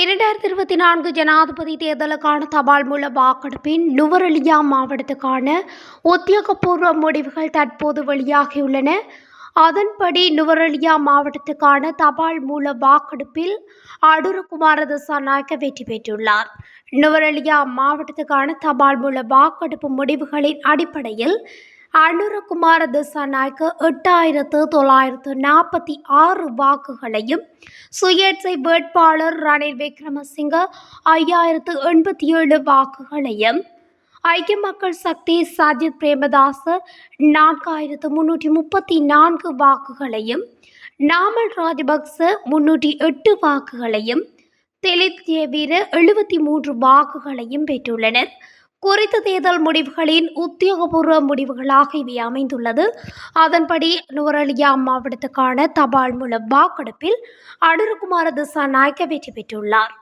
இரண்டாயிரத்தி இருபத்தி நான்கு ஜனாதிபதி தேர்தலுக்கான தபால் மூல வாக்கெடுப்பின் நுவரெலியா மாவட்டத்துக்கான உத்தியோகபூர்வ முடிவுகள் தற்போது வெளியாகியுள்ளன. அதன்படி நுவரெலியா மாவட்டத்துக்கான தபால் மூல வாக்கெடுப்பில் அடூரு குமார திசாநாயக்க வெற்றி பெற்றுள்ளார். நுவரெலியா மாவட்டத்துக்கான தபால் மூல வாக்கெடுப்பு முடிவுகளின் அடிப்படையில் அனுரகுமார திசாநாயக்க எட்டாயிரத்து தொள்ளாயிரத்து நாற்பத்தி ஆறு வாக்குகளையும் சுயேட்சை வேட்பாளர் ரணில் விக்ரமசிங்க ஐயாயிரத்து எண்பத்தி ஏழு வாக்குகளையும் ஐக்கிய மக்கள் சக்தி சஜித் பிரேமதாச நான்காயிரத்து முன்னூற்றி முப்பத்தி நான்கு வாக்குகளையும் நாமல் ராஜபக்ச முன்னூற்றி எட்டு வாக்குகளையும் திலிப் தேவீர எழுபத்தி மூன்று வாக்குகளையும் பெற்றுள்ளனர். குறித்த தேர்தல் முடிவுகளின் உத்தியோகபூர்வ முடிவுகளாக இவை அமைந்துள்ளது. அதன்படி நுவரலியா மாவட்டத்துக்கான தபால் மூல வாக்கெடுப்பில் அனுருகுமார திசாநாயக்க வெற்றி பெற்றுள்ளார்.